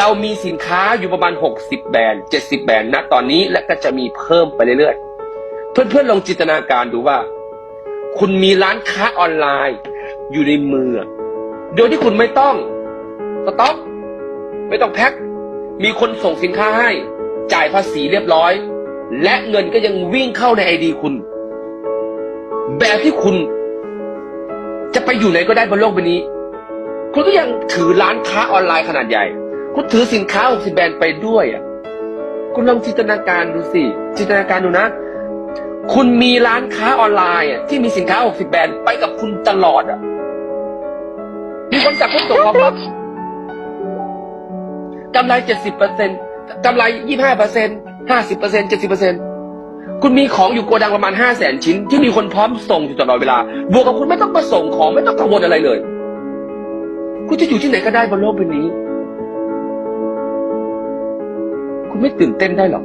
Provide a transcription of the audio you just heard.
เรามีสินค้าอยู่ประมาณ 60 แบรนด์ 70 แบรนด์ณตอนนี้และก็จะมีเพิ่มไปเรื่อยๆ เพื่อนๆลองจินตนาการดูว่า คุณมีร้านค้าออนไลน์อยู่ในมือ โดยที่คุณไม่ต้องสต็อกไม่ต้องแพ็ค มีคนส่งสินค้าให้ จ่ายภาษีเรียบร้อย และเงินก็ยังวิ่งเข้าในไอดีคุณ แบบที่คุณ จะไปอยู่ไหนก็ได้บนโลกใบนี้ คุณก็ยังถือร้านค้าออนไลน์ขนาดใหญ่ คุณถือสินค้า 60 แบรนด์ไปด้วยอะคุณลองจินตนาการดูสิ จินตนาการดูนะ คุณมีร้านค้าออนไลน์อะที่มีสินค้า 60 แบรนด์ไปกับคุณตลอดอะมีคนจับคุณส่งมาปั๊บกำไร 70เปอร์เซ็นกำไร 25เปอร์เซ็น50เปอร์เซ็น70เปอร์เซ็นคุณมีของอยู่โกดังประมาณ5แสนชิ้น ที่มีคนพร้อมส่งอยู่ตลอดเวลา บวกกับคุณไม่ต้องมาส่งของไม่ต้องกังวลอะไรเลย คุณจะอยู่ที่ไหนก็ได้บนโลกใบนี้ คุณไม่ตื่นเต้นได้หรอ